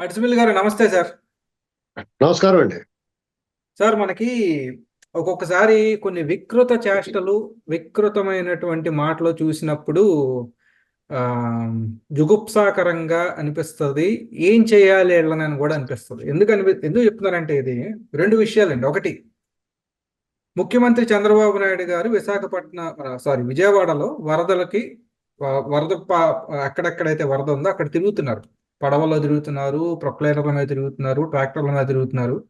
అడ్సిమిల్ గారు నమస్తే సార్. నమస్కారం అండి. సార్ మనకి ఒక్కొక్కసారి కొన్ని వికృత చేష్టలు వికృతమైనటువంటి మాటలు చూసినప్పుడు జుగుప్సాకరంగా అనిపిస్తుంది. ఏం చేయాలి వీళ్ళని కూడా అనిపిస్తుంది. ఎందుకు అనిపి ఎందుకు చెప్తున్నారంటే ఇది రెండు విషయాలండి. ఒకటి ముఖ్యమంత్రి చంద్రబాబు నాయుడు గారు విశాఖపట్నం సారీ విజయవాడలో వరదలకి వరద పా- అక్కడెక్కడైతే వరద ఉందో అక్కడ తిరుగుతున్నారు. పడవలో తిరుగుతున్నారు ప్రొక్లైనర్ల మీద తిరుగుతున్నారు ట్రాక్టర్ల మీద తిరుగుతున్నారు.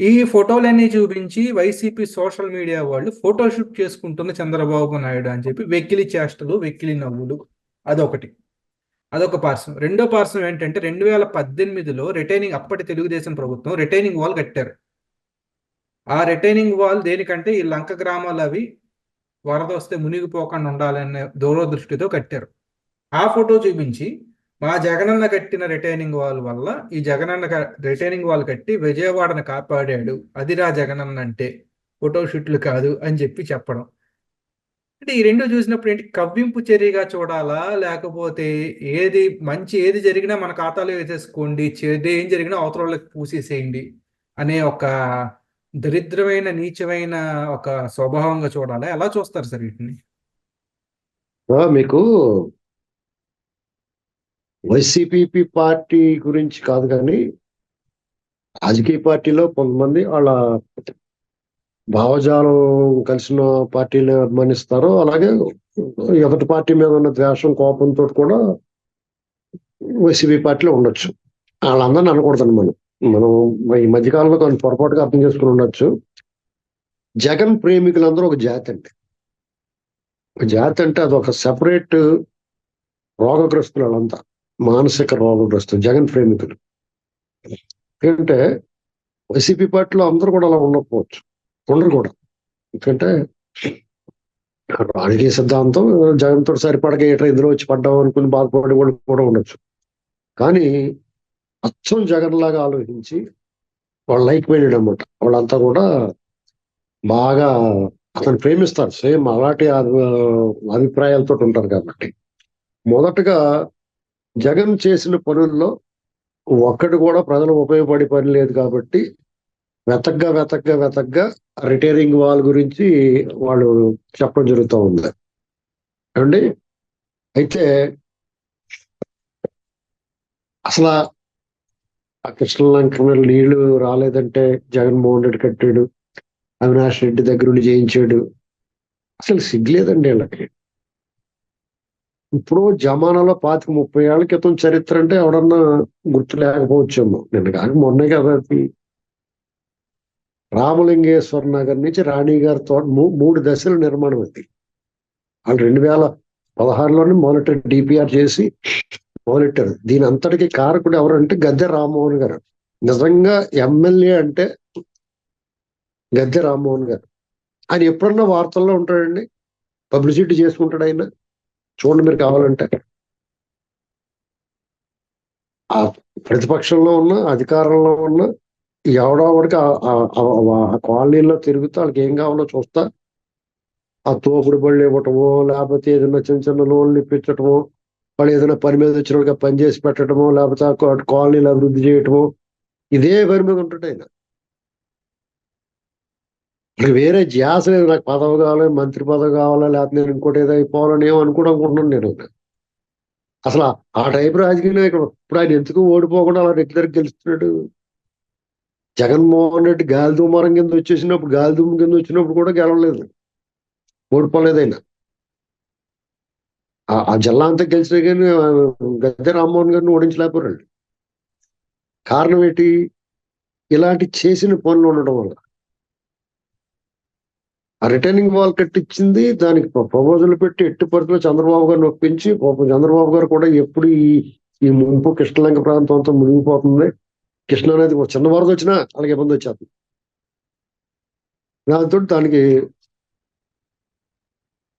ఈ ఫోటోలన్నీ చూపించి వైసీపీ సోషల్ మీడియా వాళ్ళు ఫోటోషూట్ చేసుకుంటున్న చంద్రబాబు నాయుడు అని చెప్పి వెక్కిలి చేష్టలు వెక్కిలి నవ్వులు అదొకటి. అదొక పార్శ్వం. రెండో పార్శ్వం ఏంటంటే రెండు వేల పద్దెనిమిదిలో రిటైనింగ్ అప్పటి తెలుగుదేశం ప్రభుత్వం రిటైనింగ్ వాల్ కట్టారు. ఆ రిటైనింగ్ వాల్ దేనికంటే ఈ లంక గ్రామాలు అవి వరద వస్తే మునిగిపోకుండా ఉండాలనే దూరదృష్టితో కట్టారు. ఆ ఫోటో చూపించి మా జగనన్న కట్టిన రిటైనింగ్ వాల్ వల్ల ఈ జగనన్న రిటైనింగ్ వాల్ కట్టి విజయవాడను కాపాడాడు. అదిరా జగనన్న అంటే. ఫోటో షూట్లు కాదు అని చెప్పి చెప్పడం. అంటే ఈ రెండు చూసినప్పుడు ఏంటి? కవ్వింపు చర్యగా చూడాలా? లేకపోతే ఏది మంచి ఏది జరిగినా మన ఖాతాలో వేసేసుకోండి. చెడు ఏం జరిగినా అవతల వాళ్ళకి పూసేసేయండి అనే ఒక దరిద్రమైన నీచమైన ఒక స్వభావంగా చూడాలా? ఎలా చూస్తారు సార్ వీటిని? మీకు వైసీపీ పార్టీ గురించి కాదు కానీ రాజకీయ పార్టీలో కొంతమంది వాళ్ళ భావజాలం కలిసిన పార్టీని అభిమానిస్తారు అలాగే ఎదుటి పార్టీ మీద ఉన్న ద్వేషం కోపంతో కూడా వైసీపీ పార్టీలో ఉండొచ్చు. వాళ్ళందరిని అనకూడదండి మనం. మనం ఈ మధ్యకాలంలో కొన్ని పొరపాటుగా అర్థం చేసుకుని ఉండొచ్చు. జగన్ ప్రేమికులందరూ ఒక జాతి అండి. ఒక జాతి అంటే అది ఒక సెపరేట్ రోగగ్రస్తులు వాళ్ళంతా మానసిక రోగగ్రస్తులు జగన్ ప్రేమికులు ఎందుకంటే వైసీపీ పార్టీలో అందరూ కూడా అలా ఉండకపోవచ్చు. ఉండరు కూడా. ఎందుకంటే రాజకీయ సిద్ధాంతం జగన్ తోటి సరిపడక ఏట్రా ఇందులో వచ్చి పడ్డాం అనుకుని బాధపడే వాళ్ళు కూడా ఉండొచ్చు. కానీ అచ్చం జగన్ లాగా ఆలోచించి వాళ్ళు లైక్ మైండెడ్ అనమాట వాళ్ళంతా కూడా బాగా అతను ప్రేమిస్తారు. సేమ్ అలాంటి అభి- అభిప్రాయాలతో ఉంటారు కాబట్టి. మొదటగా జగన్ చేసిన పనుల్లో ఒక్కటి కూడా ప్రజలు ఉపయోగపడే పని లేదు కాబట్టి వెతగ్గా వెతగ్గా వెతగ్గా రిటైరింగ్ వాల్ గురించి వాళ్ళు చెప్పడం జరుగుతూ ఉంది. ఏమండి? అయితే అసలు ఆ కృష్ణలంక నీళ్ళు రాలేదంటే జగన్మోహన్ రెడ్డి కట్టాడు అవినాష్ రెడ్డి దగ్గర నుండి చేయించాడు. అసలు సిగ్గులేదండి వీళ్ళకి. ఇప్పుడు జమానాలో పాతిక ముప్పై ఏళ్ళ క్రితం చరిత్ర అంటే ఎవడన్నా గుర్తు లేకపోవచ్చేమో. నిన్న కానీ మొన్నే కదా అది. రామలింగేశ్వర నగర్ నుంచి రాణి గారి తోట మూ- మూడు దశల నిర్మాణం అది. వాళ్ళు రెండు వేల పదహారులోనే మొదట డిపిఆర్ చేసి మొదలెట్టారు. దీని అంతటికి కారకుడు ఎవరంటే గద్దె రామ్మోహన్ గారు. నిజంగా ఎమ్మెల్యే అంటే గద్దె రామ్మోహన్ గారు. ఆయన ఎప్పుడన్నా వార్తల్లో ఉంటాడండి? పబ్లిసిటీ చేసుకుంటాడు ఆయన? చూడండి మీరు కావాలంటే. ఆ ప్రతిపక్షంలో ఉన్న అధికారంలో ఉన్న ఎవడో వాడికి ఆ- కాలనీలో తిరుగుతూ వాళ్ళకి ఏం కావాలో చూస్తా. ఆ తోపుడు బళ్ళు ఇవ్వటమో లేకపోతే ఏదైనా చిన్న చిన్న లోన్లు ఇప్పించటమో వాళ్ళు ఏదైనా పని మీద వచ్చిన వాళ్ళకి పని చేసి పెట్టడమో లేకపోతే కాలనీలు అభివృద్ధి చేయటమో ఇదే పని మీద ఉంటాడు ఆయన ఇక వేరే ధ్యాస లేదు. నాకు పదవి కావాలి మంత్రి పదవి కావాలా లేకపోతే నేను ఇంకోటి ఏదో అయిపోవాలని ఏమో అనుకోవడం నేను. అసలు ఆ- టైపు టైప్ రాజకీయ నాయకుడు ఇప్పుడు ఆయన ఎందుకు ఓడిపోకుండా అలా రెగ్యులర్ గెలుస్తున్నాడు? జగన్మోహన్ రెడ్డి గాలి దుమారం కింద వచ్చేసినప్పుడు గాలి దుమ్ము కింద వచ్చినప్పుడు కూడా గెలవలేదు. ఓడిపోలేదు ఆయన ఆ- జిల్లా అంతా గెలిచినా కానీ గద్దె రామ్మోహన్ గారిని ఓడించలేకపోరండి కారణం ఏంటి? ఇలాంటి చేసిన పనులు ఉండడం వల్ల. ఆ రిటర్నింగ్ వాల్ కట్టించింది. దానికి ప్రపోజల్ పెట్టి ఎట్టి పరిస్థితుల్లో చంద్రబాబు గారిని ఒప్పించి చంద్రబాబు గారు కూడా ఎప్పుడు ఈ ఈ ముంపు కృష్ణలంక ప్రాంతం అంతా మునిగిపోతుంది. కృష్ణ అనేది చిన్న వరద వచ్చినా అలాగే ఇబ్బంది వచ్చేస్తుంది. దాంతో దానికి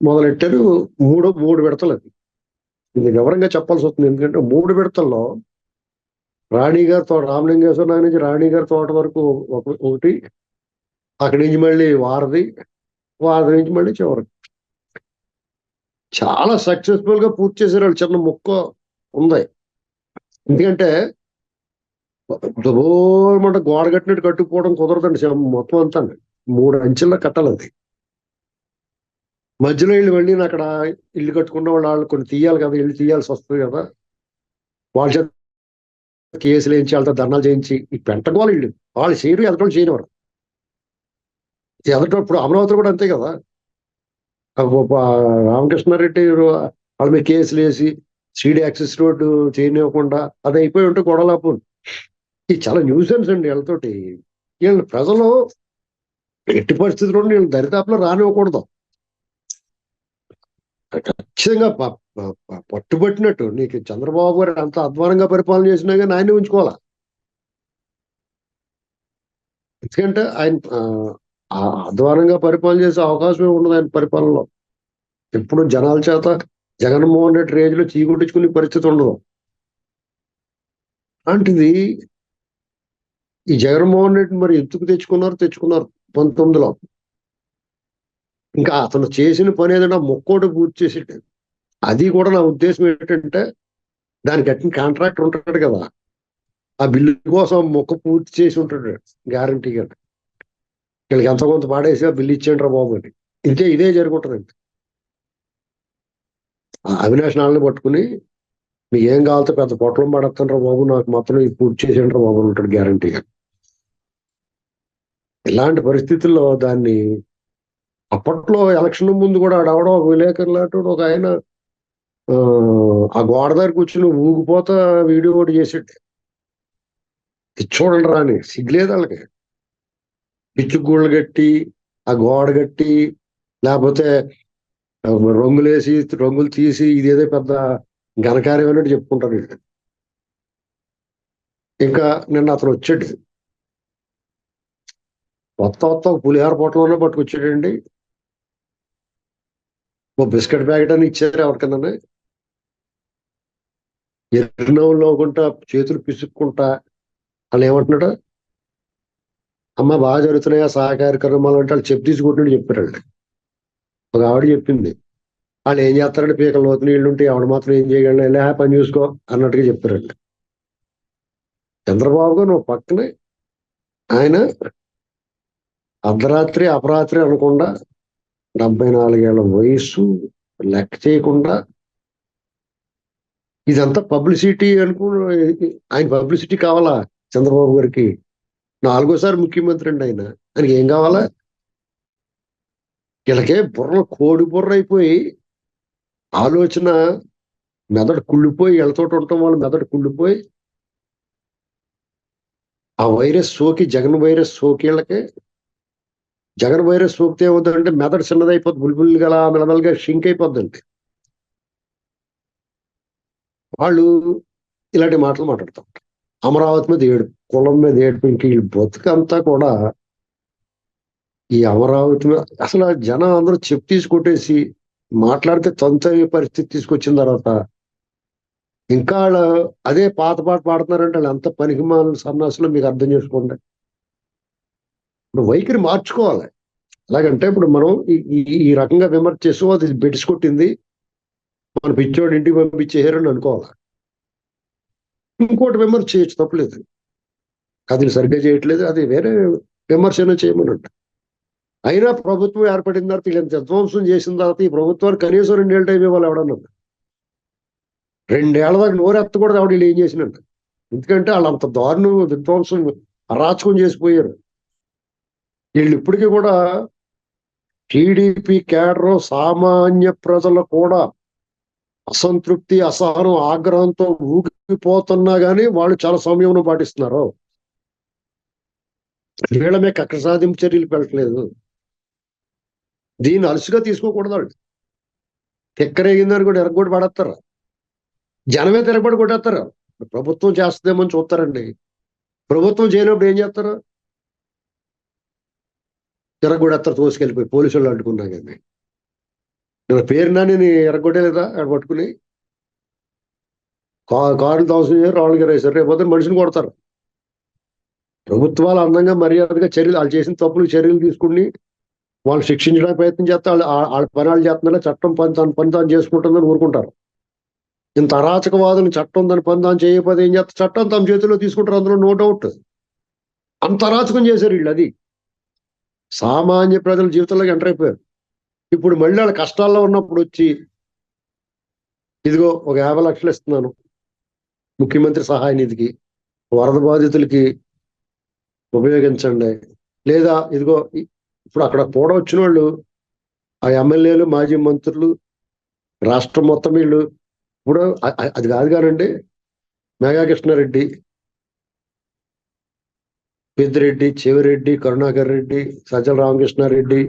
మొదలెట్టారు. మూడు మూడు విడతలు అది. ఇది వివరంగా చెప్పాల్సి వస్తుంది. ఎందుకంటే మూడు విడతల్లో రాణి గారి తోట రామలింగేశ్వర నుంచి రాణి గారి తోట వరకు ఒకటి అక్కడి నుంచి మళ్ళీ వారధి వారధి నుంచి మళ్ళీ చివరికి. చాలా సక్సెస్ఫుల్గా పూర్తి చేశారు వాళ్ళు. చిన్న ముక్క ఉంది. ఎందుకంటే మాట గోడ కట్టినట్టు కట్టుకుపోవడం కుదరదండి. మొత్తం అంతా మూడు అంచెల్లో కట్టాలి అది. మధ్యలో ఇల్లు వెళ్ళి అక్కడ ఇల్లు కట్టుకున్న వాళ్ళు వాళ్ళు కొన్ని తీయాలి కదా ఇల్లు తీయాల్సి వస్తుంది కదా. వాళ్ళ చేత కేసులు వేయించి వాళ్ళతో ధర్నాలు చేయించి ఈ పెంటగోలు ఇల్లు వాళ్ళు చేయరు ఎదటోళ్ళు చేయనివారు ఎదటో ఇప్పుడు అమరావతి కూడా అంతే కదా? రామకృష్ణారెడ్డి వాళ్ళ మీద కేసులు వేసి సీడీ యాక్సెస్ రోడ్డు చేయనివ్వకుండా అది అయిపోయి ఉంటే గొడవలాపు. ఇది చాలా న్యూసెన్స్ అండి వీళ్ళతోటి. వీళ్ళ ప్రజలు ఎట్టి పరిస్థితుల్లో వీళ్ళు దరిదాపులో రానివ్వకూడదు. ఖచ్చితంగా పట్టుబట్టినట్టు. నీకు చంద్రబాబు గారు అంత అధ్వానంగా పరిపాలన చేసినా కానీ ఆయన్ని ఉంచుకోవాలా? ఎందుకంటే ఆయన అధ్వానంగా పరిపాలన చేసే అవకాశమే ఉండదు ఆయన పరిపాలనలో. ఎప్పుడు జనాల చేత జగన్మోహన్ రెడ్డి రేంజ్లో చీకొట్టించుకునే పరిస్థితి ఉండదు. అలాంటిది ఈ జగన్మోహన్ రెడ్డి మరి ఎందుకు తెచ్చుకున్నారు? తెచ్చుకున్నారు పంతొమ్మిదిలో. ఇంకా అతను చేసిన పని ఏదైనా మొక్కోటి పూర్తి చేసేట అది కూడా నా ఉద్దేశం ఏంటంటే దానికి కట్టిన కాంట్రాక్ట్ ఉంటాడు కదా. ఆ బిల్లు కోసం మొక్క పూర్తి చేసి ఉంటాడు. గ్యారంటీగా. వీళ్ళకి ఎంత కొంత పాడేసి ఆ బిల్లు ఇచ్చేయండి రా బాబు అని. ఇంతే ఇదే జరుగుతుందండి. ఆ అవినాష్ నాళ్ళని పట్టుకుని మీకు ఏం కావాలో పెద్ద పొట్టలం పడతాను రా బాబు నాకు మాత్రం ఇది పూర్తి చేసేయండి రా బాబు ఉంటాడు గ్యారంటీగా. ఇలాంటి పరిస్థితుల్లో దాన్ని అప్పట్లో ఎలక్షన్ ముందు కూడా ఆడవడం ఒక విలేకరులు ఒక ఆయన ఆ, గోడ దగ్గర కూర్చుని ఊగిపోతా వీడియో ఒకటి చేసాడు ఇది చూడండి రాని సిగ్గులేదు వాళ్ళకి. పిచ్చుగూళ్ళు కట్టి ఆ గోడ కట్టి లేకపోతే రంగులేసి రంగులు తీసి ఇదేదో పెద్ద ఘనకార్యం అన్నట్టు చెప్పుకుంటారు వీళ్ళు. ఇంకా నిన్న అతను వచ్చాడు. కొత్త కొత్త పులిహార పొట్టలోనే పట్టుకొచ్చాడండి. ఓ బిస్కెట్ ప్యాకెట్ అని ఇచ్చారు ఎవరికన్నా ఎర్రనవ్వులో కొంటా చేతులు పిసుక్కుంటా వాళ్ళు ఏమంటున్నాడు? అమ్మ బాగా జరుగుతున్నాయా? సహకార కర్మాలు అంటే వాళ్ళు చెప్పు తీసుకుంటున్నాడు చెప్పారండి ఒక ఆవిడ చెప్పింది. వాళ్ళు ఏం చేస్తారంటే పీకల లోతు నీళ్ళు ఉంటే ఆవిడ మాత్రం ఏం చేయగలను వెళ్ళి పని చూసుకో అన్నట్టుగా చెప్పారండి చంద్రబాబు గారు నువ్వు పక్కనే ఆయన అర్ధరాత్రి అపరాత్రి అనకుండా డెబ్బై నాలుగేళ్ళ వయస్సు లెక్క చేయకుండా ఇదంతా పబ్లిసిటీ అనుకో ఆయన పబ్లిసిటీ కావాలా చంద్రబాబు గారికి? నాలుగోసారి ముఖ్యమంత్రి అండి ఆయన. ఆయనకి ఏం కావాలా? వీళ్ళకే బుర్ర కోడి బుర్ర అయిపోయి ఆలోచన మెదడు కుళ్ళిపోయి వీళ్ళతో ఉండటం వల్ల మెదడు కుళ్ళిపోయి ఆ వైరస్ సోకి జగన్ వైరస్ సోకి వీళ్ళకి. జగన్ వైరస్ సోకితే ఏమవుతుందంటే మెదడు చిన్నదైపోద్ది బుల్బుల్ గల మెలమెలగా షింక్ అయిపోద్దండి. వాళ్ళు ఇలాంటి మాటలు మాట్లాడతాం. అమరావతి మీద ఏడు కులం మీద ఏడుపు ఇంక వీళ్ళు బతుకంతా కూడా ఈ అమరావతి మీద అసలు జనం అందరూ చెప్పు తీసి మాట్లాడితే తొంత పరిస్థితి తీసుకొచ్చిన తర్వాత ఇంకా వాళ్ళు అదే పాత పాట పాడుతున్నారంటే వాళ్ళు ఎంత పనికిమాల సన్నాసులు మీకు అర్థం చేసుకోండి. ఇప్పుడు వైఖరి మార్చుకోవాలి. ఎలాగంటే ఇప్పుడు మనం ఈ- ఈ- రకంగా విమర్శ చేస్తూ అది బెడిసి కొట్టింది. మన పిచ్చోడు ఇంటికి పంపించేసారని అనుకోవాలి. ఇంకోటి విమర్శ చేయొచ్చు తప్పలేదు. అది సరిగ్గా చేయట్లేదు అది వేరే విమర్శన చేయమనంట అయినా ప్రభుత్వం ఏర్పడిన తర్వాత వీళ్ళంత విధ్వంసం చేసిన తర్వాత ఈ ప్రభుత్వానికి కనీసం రెండేళ్ళ టైం ఇవ్వాలి ఎవడన్నా. రెండేళ్ళ దాకా నోరెత్తకూడదు ఆవిడ వీళ్ళు ఏం చేసినట్టు. ఎందుకంటే వాళ్ళు అంత దారుణం విధ్వంసం అరాచకం చేసిపోయారు. వీళ్ళు ఇప్పటికీ కూడా టీడీపీ కేడర్ సామాన్య ప్రజలు కూడా అసంతృప్తి అసహనం ఆగ్రహంతో ఊగిపోతున్నా గానీ వాళ్ళు చాలా సమయం పాటిస్తున్నారు. వీళ్ళమే కక్ష సాధింపు చర్యలు పెట్టలేదు. దీన్ని అలసిగా తీసుకోకూడదు వాళ్ళు. ఎక్కరేగిందని కూడా ఎరగొడి పడేస్తారు. జనమే తిరగబడి కొట్టేస్తారు. ప్రభుత్వం చేస్తుందేమో అని చూస్తారండి. ప్రభుత్వం చేయనప్పుడు ఏం చేస్తారు? ఎరగొడేస్తారు తోసుకెళ్ళిపోయి పోలీసు వాళ్ళు అడ్డుకున్నా కానీ పేరు పేరునా నేను ఎరగొట్టేలేదా అక్కడ పట్టుకుని. కా కారులు ధ్వంసం చేశారు రాళ్ళు వేశారు రేపు మనిషిని కొడతారు. ప్రభుత్వాలు అందంగా మర్యాదగా చర్యలు వాళ్ళు చేసిన తప్పులు చర్యలు తీసుకుని వాళ్ళు శిక్షించడానికి ప్రయత్నం చేస్తే వాళ్ళు వాళ్ళ పని వాళ్ళు చేస్తున్నారా చట్టం పని తన పని తాను చేసుకుంటుందని ఊరుకుంటారు. ఇంత అరాచకవాదులు చట్టం ఉందని పని దాని చేయకపోతే ఏం చేస్తారు? చట్టం తమ చేతిలో తీసుకుంటారు అందులో నో డౌట్. అంత అరాచకం చేశారు వీళ్ళు అది. సామాన్య ప్రజల జీవితంలోకి ఎంటర్ అయిపోయారు. ఇప్పుడు మళ్ళీ వాళ్ళ కష్టాల్లో ఉన్నప్పుడు వచ్చి ఇదిగో ఒక యాభై లక్షలు ఇస్తున్నాను ముఖ్యమంత్రి సహాయ నిధికి వరద బాధితులకి ఉపయోగించండి. లేదా ఇదిగో ఇప్పుడు అక్కడ కూడా వచ్చిన వాళ్ళు ఆ ఎమ్మెల్యేలు మాజీ మంత్రులు రాష్ట్రం మొత్తం వీళ్ళు ఇప్పుడు అది కాదు కానండి మేఘాకృష్ణారెడ్డి పెద్దిరెడ్డి చెవిరెడ్డి కరుణాకర్ రెడ్డి సజ్జల రామకృష్ణారెడ్డి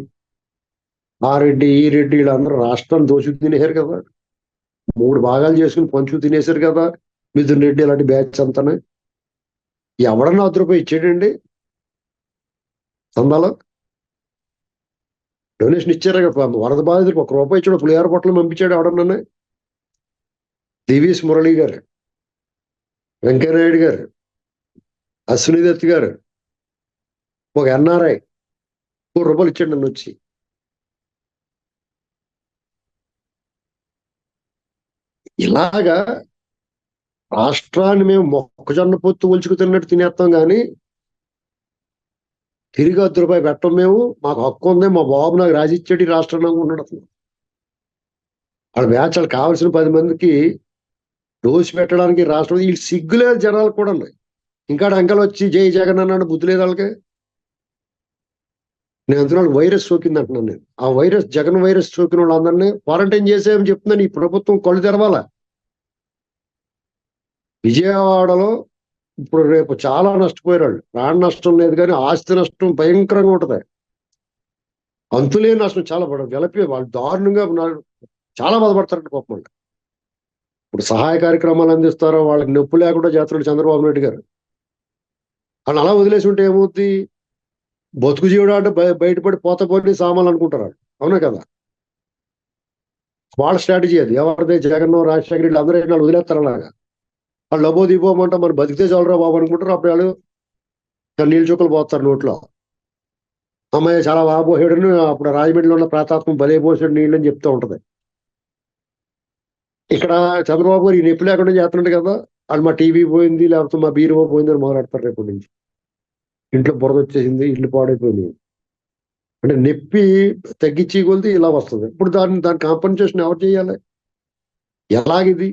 ఆ రెడ్డి ఈ రెడ్డి వీళ్ళందరూ రాష్ట్రాన్ని దోషి తినేశారు కదా. మూడు భాగాలు చేసుకుని పంచు తినేశారు కదా. మిథున్ రెడ్డి ఇలాంటి బ్యాచ్ అంతానే. ఎవడన్నా వద్ద రూపాయి ఇచ్చాడండి చందాలో డొనేషన్ ఇచ్చారు కదా. వరద బాధితులకు ఒక రూపాయి ఇచ్చాడు. పులిహార పొట్టలు పంపించాడు ఎవడన్నా దివీస్ మురళి గారు వెంకయ్యనాయుడు గారు అశ్విని దత్ గారు ఒక ఎన్ఆర్ఐ మూడు రూపాయలు ఇచ్చాడు నన్ను వచ్చి. ఇలాగా రాష్ట్రాన్ని మేము మొక్కజొన్న పొత్తు ఒలుచుకు తిన్నట్టు తినేస్తాం కానీ తిరిగి వద్ద రూపాయి పెట్టం మేము మాకు హక్కు ఉంది మా బాబు నాకు రాజిచ్చేటి రాష్ట్రం రాష్ట్రంలో వాళ్ళ బ్యాచ్ వాళ్ళకి కావాల్సిన పది మందికి డోసు పెట్టడానికి రాష్ట్రం వీళ్ళు సిగ్గులేదు జనాలు కూడా ఉన్నాయి. ఇంకా అంకలు వచ్చి జై జగన్ అన్నాడు బుద్ధి లేదు వాళ్ళకి. నేను అందులో వైరస్ సోకింది అంటున్నాను నేను. ఆ వైరస్ జగన్ వైరస్ సోకిన వాళ్ళందరినీ క్వారంటైన్ చేసేయని చెప్తున్నాను ఈ ప్రభుత్వం కళ్ళు తెరవాల? విజయవాడలో ఇప్పుడు రేపు చాలా నష్టపోయారు వాళ్ళు ప్రాణ నష్టం లేదు కానీ ఆస్తి నష్టం భయంకరంగా ఉంటుంది. అంతులేని నష్టం చాలా పడదు వెలపి వాళ్ళు దారుణంగా చాలా బాధపడతారంట పాపం ఇప్పుడు సహాయ కార్యక్రమాలు అందిస్తారో వాళ్ళకి నొప్పి లేకుండా చేస్తున్నాడు చంద్రబాబు నాయుడు గారు. వాళ్ళు అలా వదిలేసి ఉంటే ఏమవుద్ది? బతుకు జీవుడు అంటే బయటపడి పోత పోటీ సామాన్లు అనుకుంటారు అవునా కదా? వాళ్ళ స్ట్రాటజీ అది. ఎవరిదే? జగన్ రాజశేఖర వీళ్ళు అందరూ వాళ్ళు వదిలేస్తారు అలాగా. వాళ్ళు లబో దిపోమంటే మరి బతికితే చాలరా బాబు అనుకుంటారు. అప్పుడు వాళ్ళు నీళ్ళు చుక్కలు పోతారు నోట్లో. అమ్మాయి చాలా బాగా అప్పుడు రాజమండ్రిలో ఉన్న ప్రాతాత్మం భలే పోసాడు నీళ్ళు అని చెప్తూ ఉంటది. ఇక్కడ చంద్రబాబు గారు ఈ నొప్పి లేకుండా చేస్తున్నాడు కదా. వాళ్ళు మా టీవీ పోయింది లేకపోతే మా బీరువా పోయింది అని మొదలెడతారు నుంచి. ఇంట్లో బురద వచ్చేసింది ఇల్లు పాడైపోయింది. అంటే నొప్పి తగ్గించి కొలితే ఇలా వస్తుంది. ఇప్పుడు దాన్ని దాని కాంపన్సేషన్ ఎవరు చేయాలి? ఎలాగిది?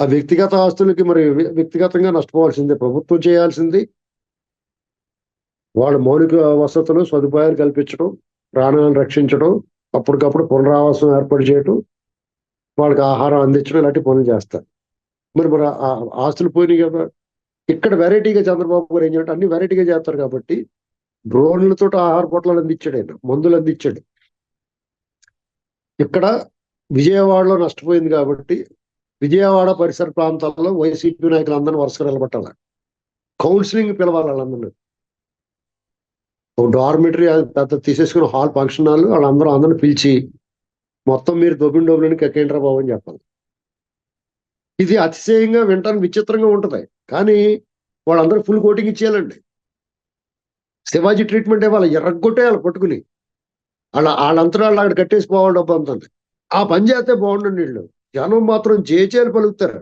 ఆ వ్యక్తిగత ఆస్తులకి మరి వ్యక్తిగతంగా నష్టపోవాల్సిందే ప్రభుత్వం చేయాల్సింది. వాళ్ళ మౌలిక వసతులు సదుపాయాలు కల్పించడం ప్రాణాలను రక్షించడం అప్పటికప్పుడు పునరావాసం ఏర్పాటు చేయటం వాళ్ళకి ఆహారం అందించడం ఇలాంటి పనులు చేస్తారు. మరి మరి ఆ ఆస్తులు పోయినాయి కదా. ఇక్కడ వెరైటీగా చంద్రబాబు గారు ఏం చేయడం అన్ని వెరైటీగా చేస్తారు కాబట్టి డ్రోన్లతో ఆహార పొట్లాలు అందించాడు ఆయన మందులు అందించాడు. ఇక్కడ విజయవాడలో నష్టపోయింది కాబట్టి విజయవాడ పరిసర ప్రాంతాల్లో వైసీపీ నాయకులు అందరినీ వరుసగా నిలబట్టాలి. కౌన్సిలింగ్ పిలవాలి వాళ్ళందరినీ. డార్మిటరీ పెద్ద తీసేసుకున్న హాల్ ఫంక్షన్ హాల్ వాళ్ళందరూ అందరిని పిలిచి మొత్తం మీరు దొబ్బిన డబ్బులని కక్కేంట్రా బాబు అని చెప్పాలి. ఇది అతిశయంగా వినటానికి విచిత్రంగా ఉంటుంది. కానీ వాళ్ళందరూ ఫుల్ కోటింగ్ ఇచ్చేయాలండి. శివాజీ ట్రీట్మెంట్ ఇవ్వాలి ఎర్రగొట్టేయాలి పట్టుకుని. వాళ్ళ వాళ్ళంతా వాళ్ళు అక్కడ కట్టేసి పోవాలి డబ్బు అంతా ఆ పని చేస్తే బాగుండండి వీళ్ళు. జనం మాత్రం జేచేలు పలుకుతారు.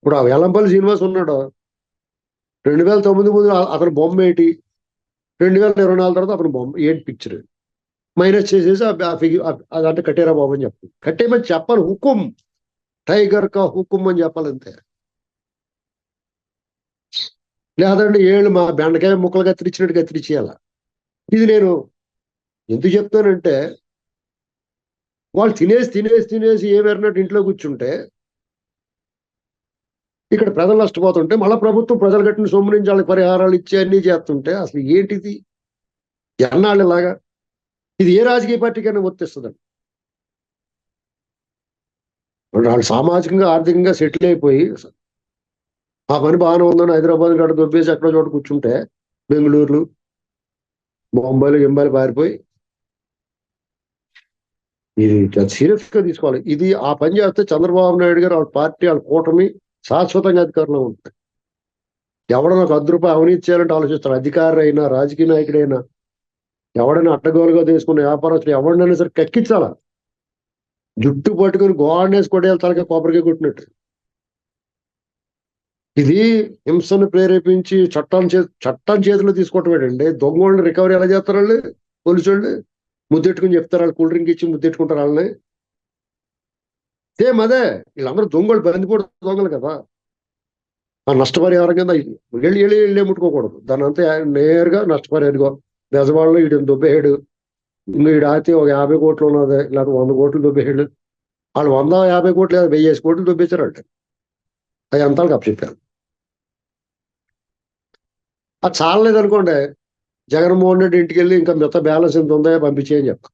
ఇప్పుడు ఆ వేలంపల్లి శ్రీనివాస్ ఉన్నాడు. రెండు వేల తొమ్మిది ముందు అతను బొమ్మ ఏంటి? రెండు వేల ఇరవై నాలుగు తర్వాత అతను బొమ్మ ఏంటి పిక్చర్ మైనస్ చేసేసి ఆ- ఆ అదంటే కట్టేరా బాబు అని చెప్పాలి కట్టేయమని చెప్పాలి హుకుం. టైగర్ కా హుకుమ్ అని చెప్పాలంతే. లేదంటే ఏళ్ళు మా బెండకాయ ముక్కలు కత్తిరించినట్టు కత్తిరించేయాల ఇది నేను ఎందుకు చెప్తానంటే వాళ్ళు తినేసి తినేసి తినేసి ఏమేరినట్టు ఇంట్లో కూర్చుంటే ఇక్కడ ప్రజలు నష్టపోతుంటే మళ్ళీ ప్రభుత్వం ప్రజలు కట్టిన సొమ్ము నుంచి వాళ్ళకి పరిహారాలు ఇచ్చి అన్ని చేస్తుంటే అసలు ఏంటిది? ఎన్నాళ్ళు ఇలాగా ఇది ఏ రాజకీయ పార్టీకైనా వర్తిస్తుందండి వాళ్ళు సామాజికంగా ఆర్థికంగా సెటిల్ అయిపోయి ఆ పని బాగానే ఉందని హైదరాబాద్ కాడ దొబ్బేసి ఎక్కడో చోట కూర్చుంటే బెంగళూరులు బొంబాయిలు గింబాయిలు పారిపోయి ఇది సీరియస్గా తీసుకోవాలి. ఇది ఆ పని చేస్తే చంద్రబాబు నాయుడు గారు వాళ్ళ పార్టీ వాళ్ళ కూటమి శాశ్వతంగా అధికారంలో ఉంటాయి ఎవడన్నా ఒక అర్ధ రూపాయి అవినీతి చేయాలంటే ఆలోచిస్తారు. అధికారి అయినా రాజకీయ నాయకుడైనా ఎవడైనా అడ్డగోలుగా తీసుకున్న వ్యాపారస్తులు ఎవరినైనా సరే కక్కించాలా? జుట్టు పట్టుకుని గోడనేసి కొట్టేయాలి తలకి కొబ్బరికాయ కొట్టినట్టు. ఇది హింసను ప్రేరేపించి చట్టాన్ని చే చట్టాన్ని చేతిలో తీసుకోవటమేటండి. అండి వాళ్ళని రికవరీ ఎలా చేస్తారు వాళ్ళు? పోలీసు వాళ్ళు ముద్దెట్టుకుని చెప్తారు వాళ్ళు కూల్ డ్రింక్ ఇచ్చి ముద్దెట్టుకుంటారు వాళ్ళని. సేమ్ అదే వీళ్ళందరూ దొంగలు బందిపోటు దొంగలు కదా. ఆ నష్టపరిహారం కింద వెళ్ళి వెళ్ళి వెళ్ళే ముట్టుకోకూడదు. దాని అంతా నేరుగా నష్టపరిహారం నిజవాళ్ళు వీడు దుబ్బేయడు. ఇంకా ఒక యాభై కోట్లు ఉన్నది లేకపోతే వంద కోట్లు దుబ్బేహాడు వాళ్ళు వంద యాభై కోట్లు లేదా వెయ్యేసి కోట్లు దుబ్బేశారు అంటే అది అంతా చెప్పారు. అది చాలలేదు అనుకోండి జగన్మోహన్ రెడ్డి ఇంటికి వెళ్ళి ఇంకా మిగతా బ్యాలెన్స్ ఎంత ఉందో పంపించేయని చెప్తా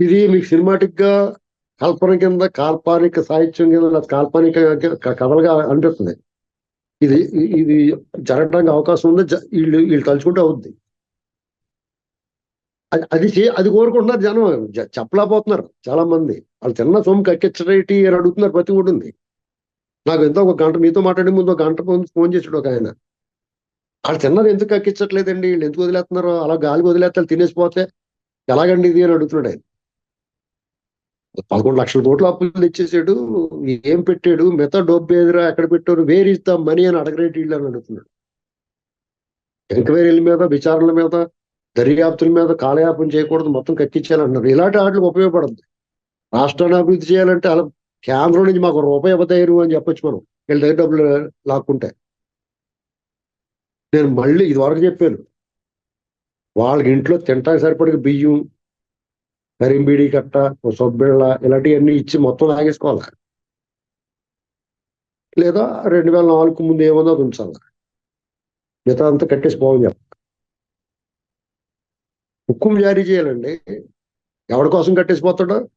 ఇది మీకు సినిమాటిక్గా కల్పన కింద కాల్పనిక సాహిత్యం కింద కాల్పనిక కథలుగా అనిపిస్తుంది. ఇది ఇది జరగడానికి అవకాశం ఉంది? జ- వీళ్ళు వీళ్ళు తలుచుకుంటే అవుద్ది. అది అది చే- అది కోరుకుంటున్నారు జనం. చెప్పలేకపోతున్నారు చాలా మంది వాళ్ళు తిన్న సొమ్ము కక్కించరేటి అని అడుగుతున్నారు ప్రతి కూడా ఉంది. నాకు ఎంతో ఒక గంట మీతో మాట్లాడే ముందు ఒక గంట ముందు ఫోన్ చేసాడు ఒక ఆయన. వాళ్ళు తిన్నది ఎందుకు కక్కించట్లేదండి వీళ్ళు ఎందుకు వదిలేస్తున్నారు? అలా గాలికి వదిలేస్తారు తినేసిపోతే ఎలాగండి ఇది అని అడుగుతున్నాడు ఆయన. పదకొండు లక్షల కోట్ల అప్పులు తెచ్చేసాడు. ఏం పెట్టాడు? మిగతా డబ్బు ఎదురా ఎక్కడ పెట్టారు? వేర్ ఇస్ ద మనీ అని అడగరేటి వీళ్ళు అని అడుగుతున్నాడు. ఎంక్వైరీల మీద విచారణల మీద దర్యాప్తుల మీద కాలయాపం చేయకూడదు మొత్తం కక్కించాలంటున్నారు ఇలాంటి వాటికి ఉపయోగపడుతుంది రాష్ట్రాన్ని అభివృద్ధి చేయాలంటే అలా కేంద్రం నుంచి మాకు రూపాయి ఇవ్వతారు అని చెప్పొచ్చు మనం. వీళ్ళ దగ్గర డబ్బులు లాక్కుంటే. నేను మళ్ళీ ఇది వరకు చెప్పాను. వాళ్ళకి ఇంట్లో తింటానికి సరిపడిన బియ్యం కరింబీడి కట్ట సొబ్బిళ్ళ ఇలాంటివన్నీ ఇచ్చి మొత్తం లాగేసుకోవాలి లేదా రెండు వేల నాలుగు ముందు ఏముందో అది ఉంచాలి? మిగతా అంతా కట్టేసి పోవని చెప్ప హుక్కుం జారీ చేయాలండి. ఎవరి కోసం కట్టేసిపోతాడో?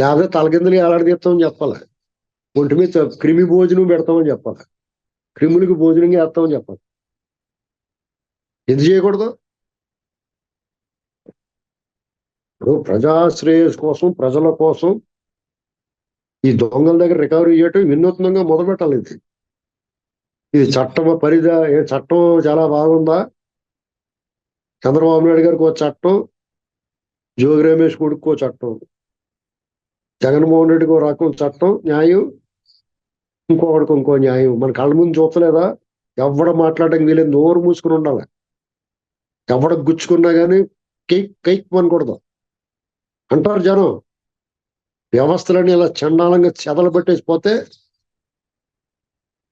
లేకపోతే తలకిందులు ఎలాడదీస్తామని చెప్పాలి. ఒంటి మీద క్రిమి భోజనం పెడతామని చెప్పాలి. క్రిములకి భోజనం చేస్తామని చెప్పాలి. ఎందుకు చేయకూడదు? ఇప్పుడు ప్రజాశ్రేయస్ కోసం ప్రజల కోసం ఈ దొంగల దగ్గర రికవరీ చేయటం వినూత్నంగా మొదలు పెట్టాలి ఇది. ఇది చట్టం పరిధి ఏ చట్టం చాలా బాగుందా? చంద్రబాబు నాయుడు గారికి ఒక చట్టం జోగి రమేష్ కొడుకు చట్టం జగన్మోహన్ రెడ్డికి రకం చట్టం న్యాయం ఇంకొకడికి ఇంకో న్యాయం. మన కళ్ళ ముందు చూస్తలేదా? ఎవడ మాట్లాడడానికి వీలేదు? నోరు మూసుకుని ఉండాలి. ఎవడ గుచ్చుకున్నా కానీ కేక్ కేక్ అనకూడదు అంటారు జనం వ్యవస్థలని ఇలా చండాలంగా చెదలు పెట్టేసిపోతే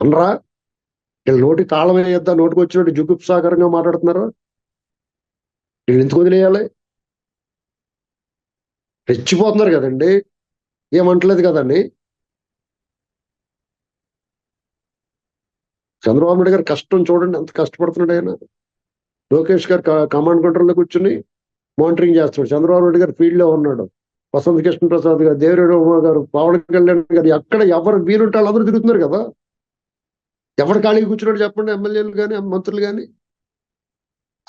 అనరా? వీళ్ళ నోటి తాళం వేయొద్దా? నోటికి వచ్చినట్టు జుగుప్సాకరంగా మాట్లాడుతున్నారు? వీళ్ళు ఎందుకు వదిలేయాలి? రెచ్చిపోతున్నారు కదండి. ఏమంటలేదు కదండి. చంద్రబాబు నాయుడు గారు కష్టం చూడండి ఎంత కష్టపడుతున్నాడు ఆయన. లోకేష్ గారు కమాండ్ కంట్రోల్లో కూర్చుని మానిటరింగ్ చేస్తున్నాడు. చంద్రబాబు నాయుడు గారు ఫీల్డ్లో ఉన్నాడు. వసంత కృష్ణ ప్రసాద్ గారు దేవిరెడ్డి ఉమా గారు పవన్ కళ్యాణ్ గారు ఎక్కడ ఎవరు వీరుంటే వాళ్ళందరూ తిరుగుతున్నారు కదా. ఎవరు ఖాళీగా కూర్చున్నాడు చెప్పండి ఎమ్మెల్యేలు కానీ మంత్రులు కానీ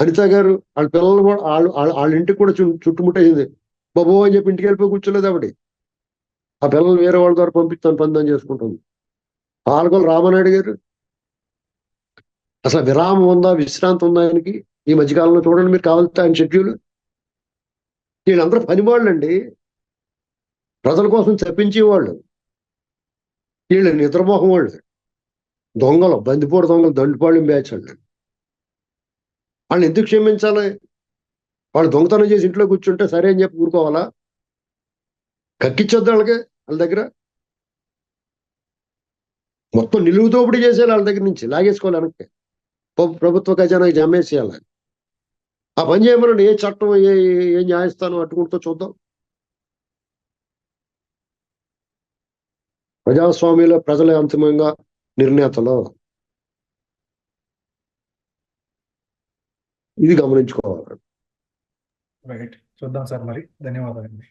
అనిత గారు వాళ్ళ పిల్లలు కూడా వాళ్ళు వాళ్ళ- ఇంటికి కూడా చుట్టుముట్టయింది బాబు అని చెప్పి ఇంటికి వెళ్ళిపోయి కూర్చోలేదు ఆవిడ. ఆ పిల్లలు వేరే వాళ్ళ ద్వారా పంపిస్తాను పందం చేసుకుంటుంది. పాల్గొల రామనాయుడు గారు. అసలు విరామం ఉందా విశ్రాంతి ఉందా ఆయనకి? ఈ మధ్యకాలంలో చూడండి మీరు కావాల్సి ఆయన షెడ్యూల్ వీళ్ళందరూ పనివాళ్ళండి. ప్రజల కోసం తప్పించేవాళ్ళు వీళ్ళు నిద్రమోహం వాళ్ళు. దొంగలు బందిపోటు దొంగలు దండుపాళ్ళు బ్యాచ్ వాళ్ళు. వాళ్ళని ఎందుకు క్షమించాలి? వాళ్ళు దొంగతనం చేసి ఇంట్లో కూర్చుంటే సరే అని చెప్పి ఊరుకోవాలా? కక్కిచ్చొద్దు వాళ్ళకి వాళ్ళ దగ్గర? మొత్తం నిలువు దోపిడీ చేసేయాలి వాళ్ళ దగ్గర నుంచి లాగేసుకోవాలి వెనక్కి. ప్రభుత్వ ఖజానాకి జమేసేయాలి ఆ పని చేయమని ఏ చట్టం ఏ ఏ- ఏ న్యాయస్థానం అట్టుకుంటూ చూద్దాం. ప్రజాస్వామ్యంలో ప్రజలే అంతిమంగా నిర్ణేతలు. ఇది గమనించుకోవాలి. రైట్ చూద్దాం సార్ మరి. ధన్యవాదాలండి.